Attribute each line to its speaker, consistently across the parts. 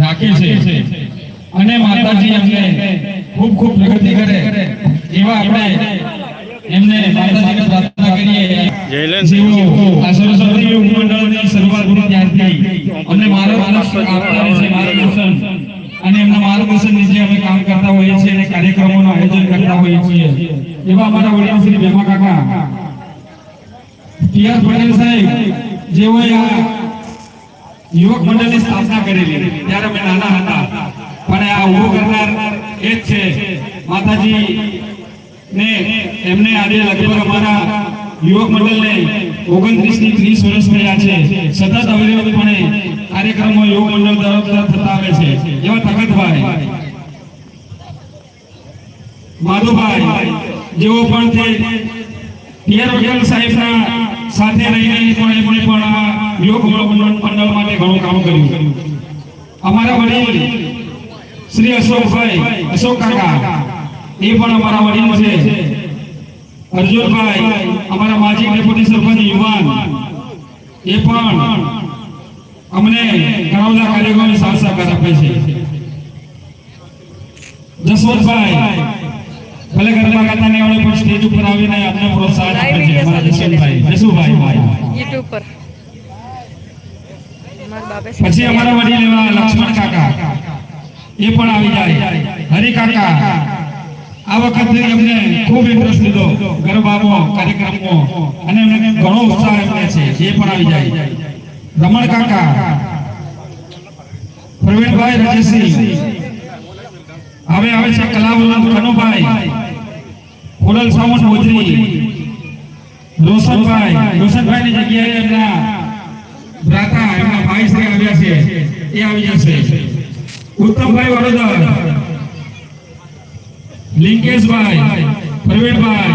Speaker 1: રાખે છે. અને માતાજી અમને ખૂબ ખૂબ પ્રગતિ કરે. એવા આપણે એમને માતાજીને પ્રાર્થના કરીએ. જેઓ આ સરસ્વતી યોગ શરૂઆત ત્યારથી. અમને માર્ગદર્શન આપતા છે માર્ગદર્શન અને એમના માર્ગદર્શન નીચે અમે કામ કરતા હોઈએ છીએ અને કાર્યક્રમોનું આયોજન કરતા હોઈએ છીએ. એવા અમારા વડીલ શ્રી ભેમા કાકા ટીઆર પટેલ સાહેબ જેઓએ આ યુવક મંડળની સ્થાપના કરેલી ત્યારે અમે નાના હતા. પણ આ ઊભો કરનાર એ જ છે. માતાજી ને એમને આજે લગભગ અમારા યુવક મંડળને ઓગણત્રીસથી ત્રીસ વર્ષ થયા છે. સતત અવિરતપણે કાર્યક્રમો યુવક મંડળ તરફ થતા આવે છે. એવા તકતભાઈ, માધુભાઈ જેઓ પણ તે પિયર વકીલ સાહેબના સાથે રહીને પણ એમણે પણ આ યોગ મંડળ માટે ઘણું કામ કર્યું. અમારા વડીલ શ્રી અશોકભાઈ, અશોક કાકા, એ પણ અમારા વડીલ છે. અર્જુનભાઈ, અમારા માજી ડેપ્યુટી સરપંચ યુવાન, એ પણ અમને ઘણા બધા કાર્યક્રમોની સાથ સહકાર આપે છે. જસવંતભાઈ, ભલે ગરબા ગાતા આવડે, પણ સ્ટેજ ઉપર આવીને આપને પ્રોત્સાહન આપે છે. અમારા જસવંતભાઈ, જસુભાઈ.
Speaker 2: યુટ્યુબ પર
Speaker 1: પછી અમારા વડીલ એવા લક્ષ્મણ કાકા એ પણ આવી જાય. હરિ કાકા આ વખતે એમને ખૂબ ઇન્ટરેસ્ટ લીધો. ગરબામાં કાર્યક્રમમાં અને એમને ઘણો ઉત્સાહ એમને છે એ પણ આવી જાય. રમણ કાકા પ્રવીણભાઈ રાજેશી હવે આવે છે કલાવલંબ કનુભાઈ ખોડલ સાવંત મોજરી રોશનભાઈ રોશનભાઈની જગ્યાએ એમના ભ્રાતા એમના ભાઈ શ્રી આવ્યા છે. એ આવી જશે. ઉત્તમભાઈ વડોદર. લિંકેશભાઈ, પ્રવીણભાઈ,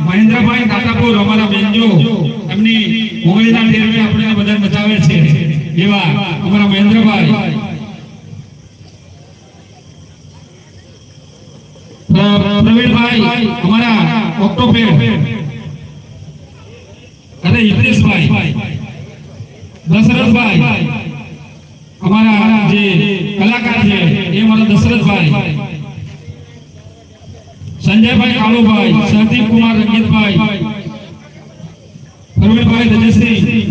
Speaker 1: મહેન્દ્રભાઈ નાટાપુર અમારા બેનજો. એમની મોગલીના ટેરવે આપણે બધા બચાવે છે. એવા અમારા મહેન્દ્રભાઈ. પ્ર- પ્રવીણભાઈ, અમારા ઓક્ટોપેડ. અરે હિતેશભાઈ દશરથભાઈ, અમારા જે કલાકાર છે, એ મારા દશરથભાઈ. સંજયભાઈ કાળુભાઈ સંદીપ કુમાર રંગીતભાઈ, પ્રવીણભાઈ ધજશ્રી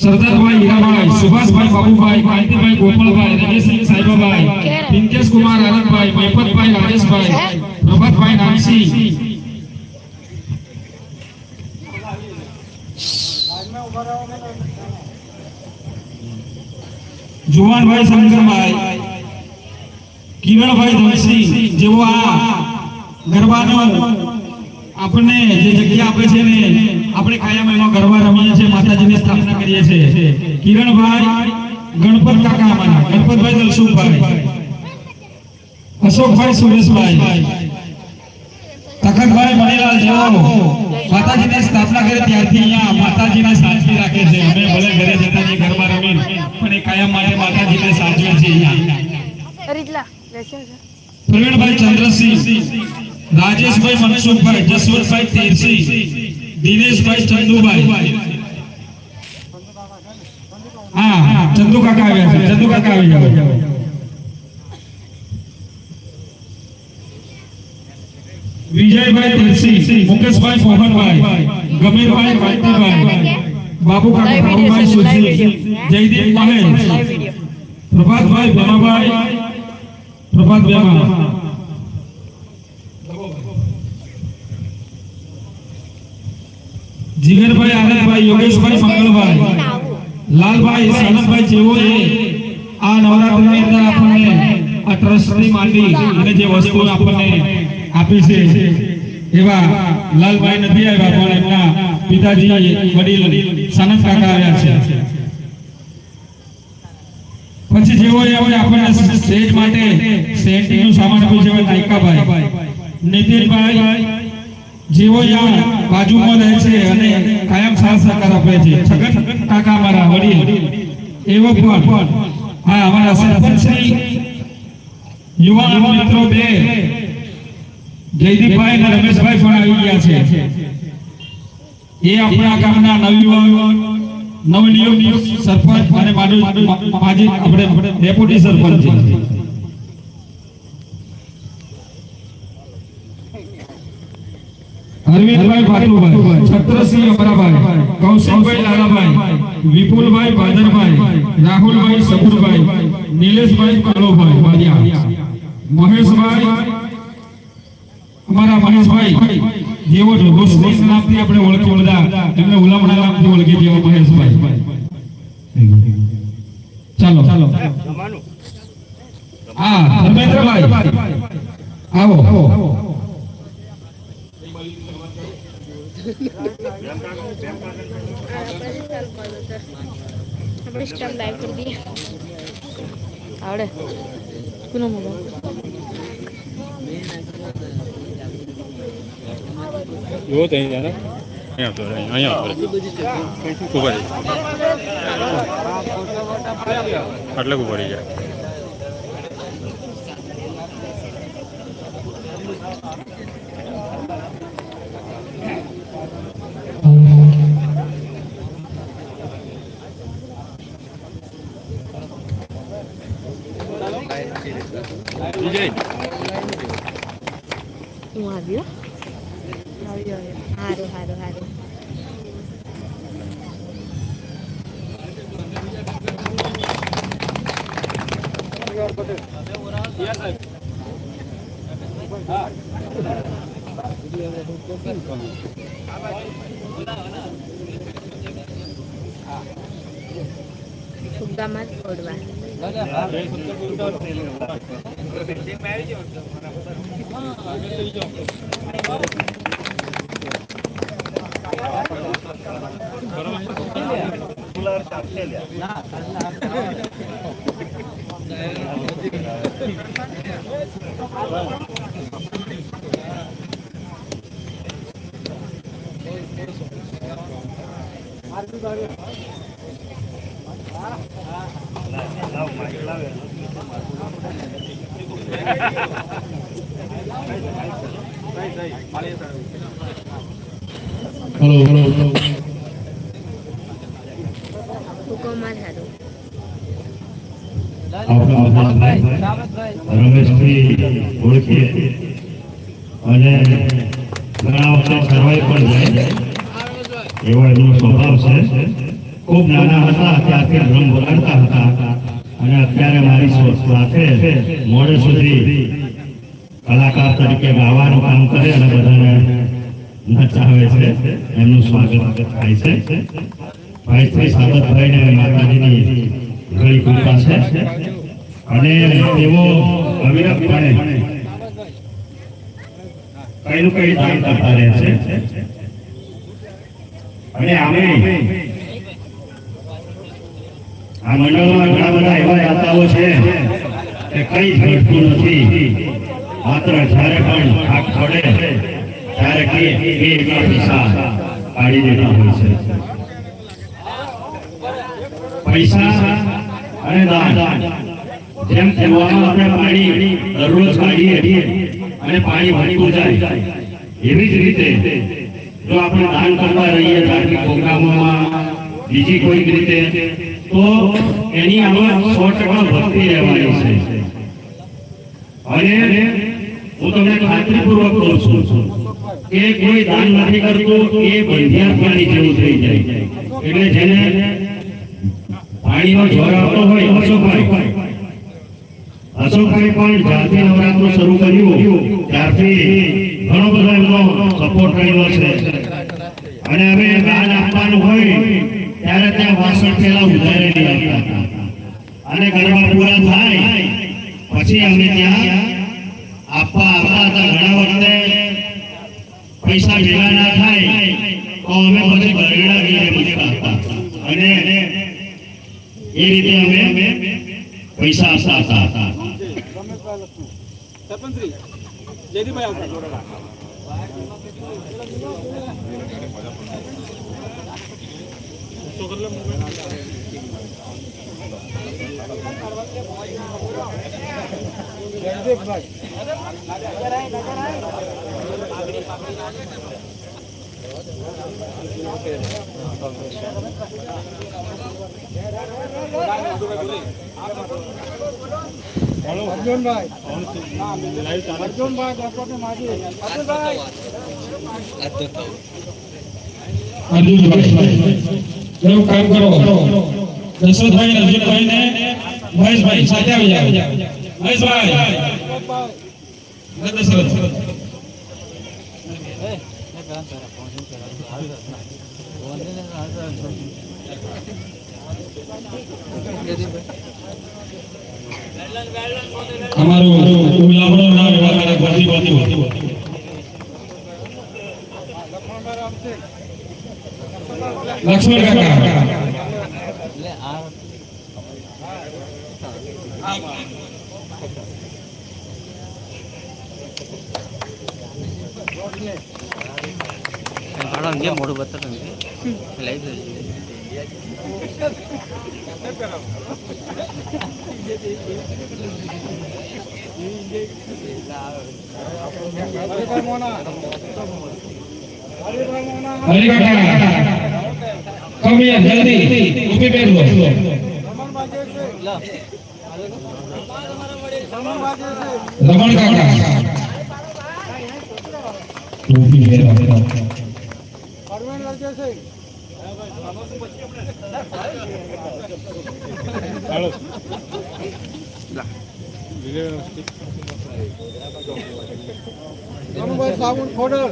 Speaker 1: સરદારભાઈ હીરાભાઈ, સુભાષભાઈ બાબુભાઈ, કાંતિભાઈ ગોપાલભાઈ રમેશસિંહ સાહેબભાઈ પિંકેશ કુમાર આનંદભાઈ મહેપતભાઈ રાજેશભાઈ, પ્રભાતભાઈ નામસિંહ જુવાનભાઈ શંકરભાઈ કિરણભાઈ ધનસિંહ જેવો આ ગરબાનો આપણને જે જગ્યા આપે છે ને, આપણે કાયમ એમાં ગરબા રમીએ છીએ, માતાજીની સ્થાપના કરીએ છીએ. કિરણભાઈ, ગણપત કાકા અમારા ગણપતભાઈ દલસુખભાઈ, અશોકભાઈ સુરેશભાઈ તખતભાઈ મણીલાલ જેવો માતાજીની સ્થાપના કરી ત્યારથી અહીંયા માતાજીને સાચવી રાખે છે. અમે ભલે ઘરે જતા જઈએ ઘરમાં રમી પણ એ કાયમ માટે માતાજીને સાચવે છે અહીંયા. પ્રવીણભાઈ ચંદ્રસિંહ રાજેશભાઈ મનસુખભાઈ જસવંતભાઈ તેરસિંહ દિનેશભાઈ ચંદુભાઈ. હા ચંદુ કાકા આવ્યા છે ચંદુ કાકા આવી જાઓ વિજયભાઈ તેરસિંહ મુકેશભાઈ મોહનભાઈ ગમીરભાઈ કાંતિભાઈ બાબુ કાકા બાબુભાઈ સુરજી જયદીપ મહેશ
Speaker 2: લાઈવ વિડિયો
Speaker 1: પ્રભાતભાઈ ભેમાભાઈ પ્રભાત ભેમા જીગરભાઈ આનંદભાઈ યોગેશભાઈ મંગળભાઈ લાલભાઈ સાનંદભાઈ જેવો એ આ નવરાત્રિની અંદર આપણને આ ટ્રસ્ટની માંડી અને જે વસ્તુઓ આપણને આપી છે. એવા લાલભાઈ નથી આવ્યા, પણ એમના પિતાજી વડીલ સનત કાકા આવ્યા છે. પછી જેવો એવો આપણને સ્ટેજ માટે સેન્ટિંગનું સામાન આપ્યું છે નાયકાભાઈ. નીતિનભાઈ જેવો યા બાજુમાં રહે છે અને કાયમ સાથ સહકાર આપે છે. છગન કાકા અમારા વડીલ. એવો પણ હા અમારા સરપંચ શ્રી, યુવાન મિત્રો બે જયદીપભાઈ અને રમેશભાઈ પણ આવી ગયા છે. એ આપણા ગામના નવયુવાન, નવનિયુક્ત સરપંચ અને માજી આપણે ડેપ્યુટી સરપંચ છે. છત્રસિંહ અમરાભાઈ કૌશિકભાઈ લાલાભાઈ, વિપુલભાઈ ભાદરભાઈ, રાહુલભાઈ સબુરભાઈ નિલેશભાઈ કાળોભાઈ મહેશભાઈ અમારા મહેશભાઈ જેવો રોશની નામથી આપણે ઓળખી બધા એમને ઉલામણા નામથી ઓળખી જેવો મહેશભાઈ. ચાલો. ચાલો. હા ધર્મેન્દ્રભાઈ. આવો. આવો
Speaker 2: આપણે સ્ટાફ લાઈવ કરી દઈએ. આવડે. કોનો મોબાઈલ?
Speaker 3: એવો ત્યાં અહીંયા અહીંયા ઊભા રહી એટલે ઊભા રહી જાય
Speaker 2: ફુગ્ગામાં જ ફોડવા
Speaker 4: હલો હલો હલો. રમેશભાઈ ઓળખીએ. અને ઘણા વખત સર્વાઈ પણ જાય એવો એનો સ્વભાવ છે. ખૂબ નાના હતા, ત્યારથી ડ્રમ વગાડતા હતા. અને અત્યારે મારી સાથે મોડે સુધી કલાકાર તરીકે ગાવાનું કામ કરે અને બધાને નચાવે છે. એમનું સ્વાગત થાય છે. ભાઈ શ્રી સાગતભાઈને માતાજીની ઘણી કૃપા છે. અને તેઓ અવિરતપણે કઈ કઈ દાન કરતા રહે છે. આ મંડળમાં ઘણા બધા એવા છે કઈ પણ પૈસા અને જેમ પાણી દરરોજ કાઢીએ અને પાણી વધતું જાય એવી જ રીતે જો આપણે દાન કરતા રહીએ ધાર્મિક પ્રોગ્રામોમાં બીજી કોઈક રીતે, તો એની આમાં સો ટકા ભક્તિ રહેવાની છે. અને હું તમને ખાતરીપૂર્વક કહું છું કે કોઈ દાન નથી કરતું, એ બંધિયાર પાણી જેવું થઈ જાય. એટલે જેને પાણીનો જોર આવતો હોય, અશોકભાઈ. અશોકભાઈ પણ જાતે નવરાત્રું શરૂ કર્યું, ત્યારથી ઘણો બધો એમનો સપોર્ટ રહ્યો છે. અને અમે દાન આપવાનું હોય, ત્યારે ત્યાં વાસણ પેલા ઉધારે આવતા અને ગરબા પૂરા થાય, પછી અમે ત્યાં આપવા આવતા હતા ઘણા વખતે. પૈસા ભેગા ના થાય, તો અમે પછી બરગડા ગીરે મૂકતા હતા. અને એ રીતે અમે પૈસા આપતા હતા.
Speaker 5: સરપંચશ્રી જયદીપભાઈ આવતા જોડેલા જયદીપભાઈ અર્જુનભાઈ અર્જુનભાઈ ડોક્ટર માજી અર્જુનભાઈ
Speaker 1: અર્જુનભાઈ એવું કામ કરો દશરથભાઈ અર્જુનભાઈ ને મહેશભાઈ સાથે આવી જાઓ મહેશભાઈ ને દશરથ અમારું ગુલાબડો નામ એવા
Speaker 5: મોના હરિભાઈ મોના
Speaker 1: હરી કાકા કમ યાર જલ્દી ઊભી બેઠ લો
Speaker 5: રમણભાઈ જે છે રમણભાઈ જે છે
Speaker 1: રમણ કાકા ઊભી બેઠ
Speaker 5: અરવિંદ જે છે રમણભાઈ સાબુન ખોડલ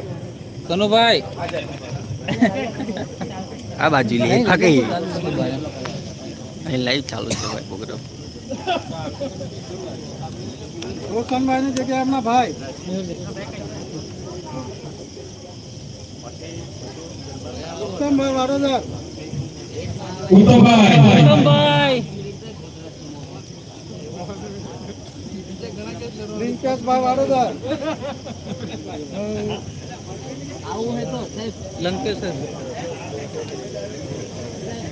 Speaker 6: કનુભાઈ આ બાજુ લે ફાકે. અહીં લાઈવ ચાલુ છે ભાઈ પ્રોગ્રામ
Speaker 5: રોશનભાઈ ની જગ્યાએ એમના ભાઈ. ઉત્તમભાઈ. વાડોદર
Speaker 1: ઉત્તમભાઈ
Speaker 5: રિંકેશભાઈ વાડોદર.
Speaker 6: લંકેશ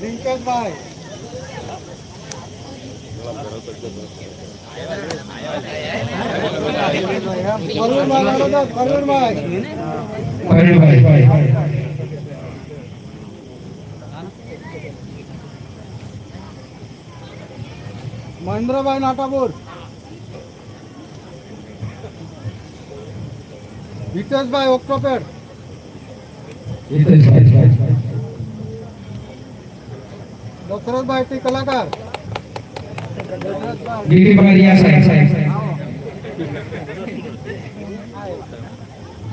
Speaker 5: રિંકેશભાઈ પરવીનભાઈ વાડોદર પરવીનભાઈ મહેન્દ્રભાઈ નાટાપુર. હિતેશભાઈ ઓક્ટોપેડ. દશરથભાઈ ટી કલાકાર.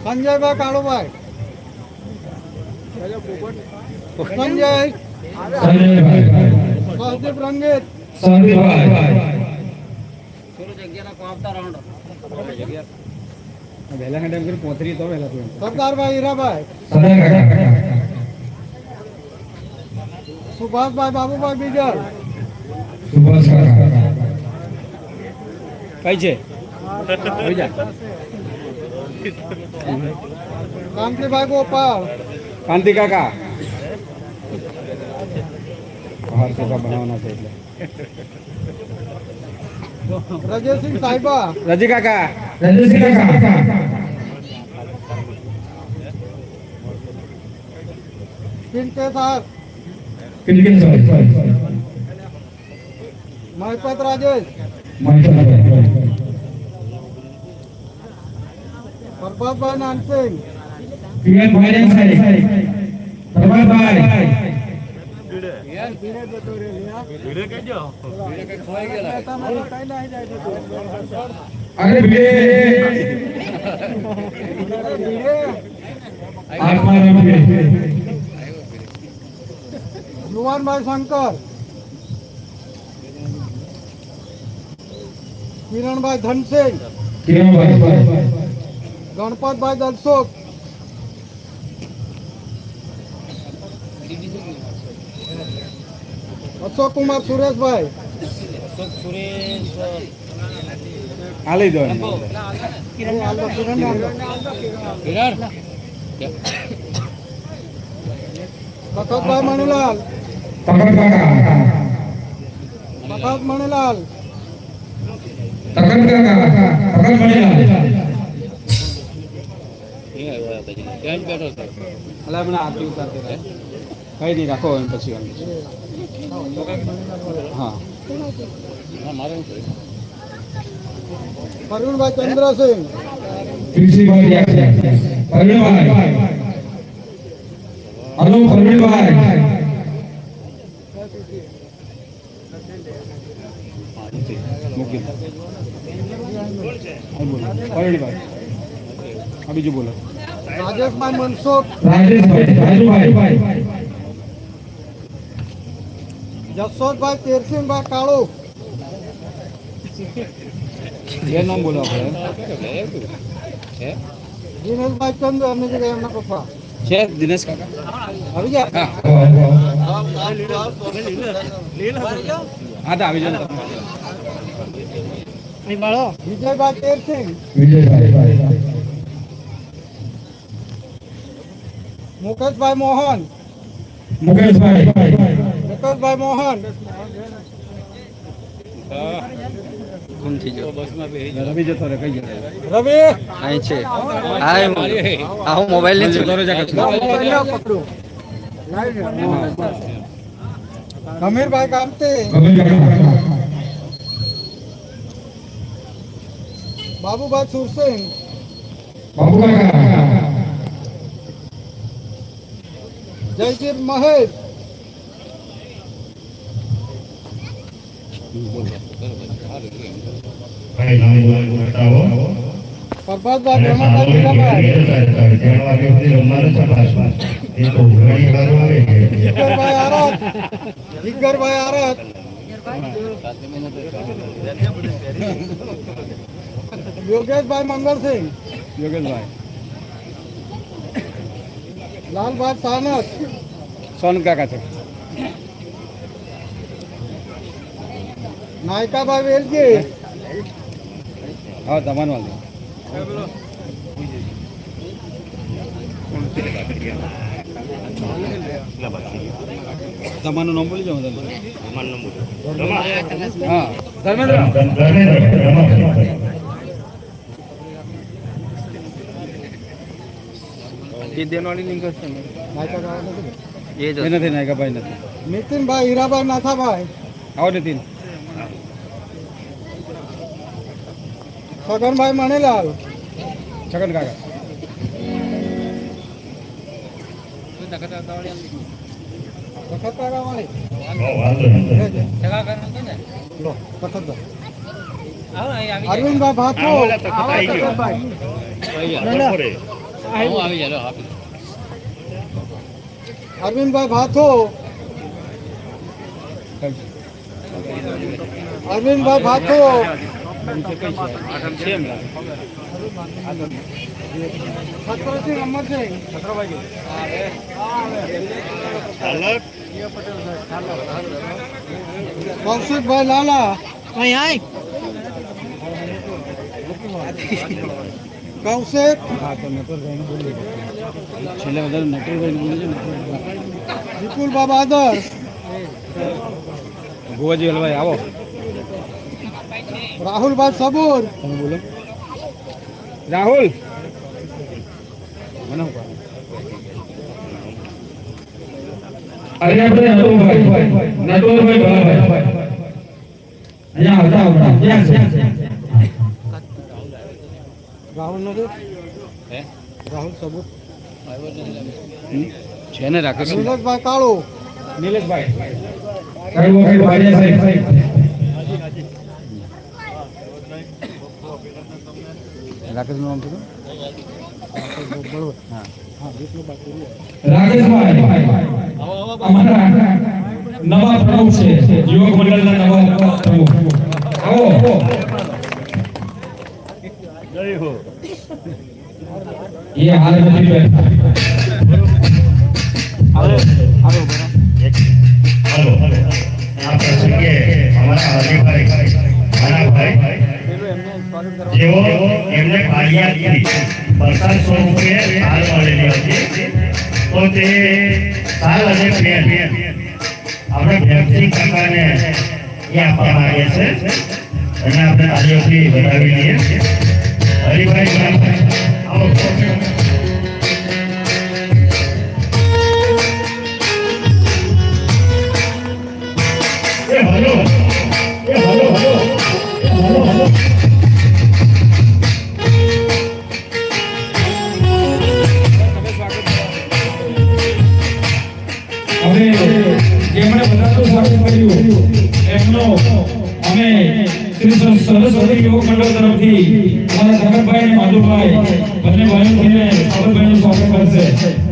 Speaker 5: સંજયભાઈ કાળુભાઈ. સંજય. સહદીપ રંગીત. સરદારભાઈ હીરાભાઈ સુભાષભાઈ બાબુભાઈ બીજલ
Speaker 3: કઈ છે
Speaker 5: કાંતિભાઈ ગોપાલ
Speaker 3: કાંતિ કાકા બહાર ચોખા બનાવવાના છે એટલે
Speaker 5: રજયસિંહ સાહેબા
Speaker 3: રજી કાકા
Speaker 5: કિંકે સાહેબ મહિપત રાજેશ પ્રભાતભાઈ નાનસિંહ
Speaker 1: અરે બે આત્મા બે
Speaker 5: યુવાનભાઈ શંકર કિરણભાઈ. ધનસિંહ
Speaker 1: કિરણભાઈ
Speaker 5: ગણપતભાઈ દલસુખ અશોક કુમાર સુરેશભાઈ.
Speaker 3: આ લઈ દો
Speaker 5: પ્રકાશભાઈ મણીલાલ. પ્રકાશ મણીલાલ.
Speaker 7: કઈ નહીં રાખો એમ પછી હા
Speaker 5: પ્રવીણભાઈ ચંદ્રસિંહ
Speaker 1: હલો
Speaker 7: પરવીણભાઈ બીજું બોલો
Speaker 5: રાજેશભાઈ મનસુખ.
Speaker 1: રાજેશભાઈ રાજુભાઈ
Speaker 5: જસોદભાઈ તેરસિંહભાઈ કાળુ.
Speaker 7: જે નામ બોલો આપણે
Speaker 5: દિનેશભાઈ ચંદુ એમની જે એમના પપ્પા.
Speaker 7: છે દિનેશ કાકા?
Speaker 5: આવી ગયા?
Speaker 7: હા. તો આવી જાઓ
Speaker 5: વિજયભાઈ તેરસિંહ.
Speaker 1: વિજયભાઈ
Speaker 5: મુકેશભાઈ મોહન.
Speaker 1: મુકેશભાઈ.
Speaker 5: મુકેશભાઈ મોહન
Speaker 6: ગુમ થઈ ગયો
Speaker 7: રવિ જતો રહે કઈ જતો
Speaker 5: રવિ
Speaker 6: અહીં છે. હા હું મોબાઈલ ને
Speaker 7: જતો રહે જાકે
Speaker 5: પકડું. ગમીરભાઈ કામતી. બાબુભાઈ સુરસિંહ
Speaker 1: બાબુ કાકા
Speaker 5: મહેશ
Speaker 4: ભાઈ નામ બોલ બતાવો
Speaker 5: પ્રભાતભાઈ
Speaker 4: અને
Speaker 5: બ્રહ્માભાઈ મીરાભાઈ
Speaker 4: ત્રણ વાગે સુધી રમવાનું છે પાછું એ તો ઘણી વાર આવે છે
Speaker 5: જીગરભાઈ આરત જીગરભાઈ આરત યોગેશભાઈ મંગલસિંહ
Speaker 7: યોગેશભાઈ
Speaker 5: લાલભાઈ સાનસ
Speaker 7: સોન કાકા છે
Speaker 5: નાયકાભાઈ વેલજી.
Speaker 7: હા તમારું વાંધો તમારું નામ બોલી જાઓ તમે. હા. ધર્મેન્દ્ર
Speaker 4: ધર્મેન્દ્ર
Speaker 6: એ દેનવાળી લિંક હશે ને
Speaker 5: નાયકાભાઈ નથી.
Speaker 6: એ ભાઈ
Speaker 7: એ નથી નથી.
Speaker 5: નીતિનભાઈ હીરાભાઈ નાથાભાઈ.
Speaker 7: આવો નીતિન.
Speaker 5: છગનભાઈ મણીલાલ.
Speaker 7: છગન કાકા.
Speaker 5: અરવિંદભાઈ ભાથો. અરવિંદભાઈ ભાથો. અરવિંદભાઈ લો, ભાથો અરવિંદભાઈ ભાથો
Speaker 7: સેમ
Speaker 5: છત્રસિંહ અમરસિંહ કૌશિકભાઈ લાલા. કૌશિક.
Speaker 7: હા તો બોલી છેલ્લે વધારે નટવરભાઈને બોલી છે
Speaker 5: વિપુલબા બાદર.
Speaker 7: ગોવાજી હલવાઈ આવો.
Speaker 5: રાહુલભાઈ સબુર.
Speaker 7: તમે બોલો. રાહુલ.
Speaker 5: રાહુલ
Speaker 7: હે?
Speaker 5: રાહુલ સબુર.
Speaker 7: છે ને રાકેશ
Speaker 5: નીરજભાઈ કાળો.
Speaker 7: નિલેશભાઈ
Speaker 1: કઈ વખત ભાઈ સાહેબ
Speaker 7: રાકેશનું નામ શું? હા
Speaker 1: રાકેશભાઈ અમારા નવા પ્રમુખ છે યુવક મંડળના નવા પ્રમુખ. આવો. એ હાલ નથી બેઠા.
Speaker 7: આવો આવો બરાબર
Speaker 4: હાલો. આ પ્રસંગે અમારા હરિભાઈ, નાનાભાઈ, જેઓ ફાળિયાથી પ્રસાદ સ્વરૂપે હાલ મળેલી હતી તો સાલ અને આપણે ભેમસિંહ કાકાને એ આપવા છે અને આપણે તાળીઓથી વધાવી લઈએ હરિભાઈ. આવો.
Speaker 1: સામાજિક યુવક મંડળ તરફથી અમારા શંકરભાઈ અને માધુભાઈ બંને ભાઈઓ થઈને સાવરભાઈનું સ્વાગત કરશે.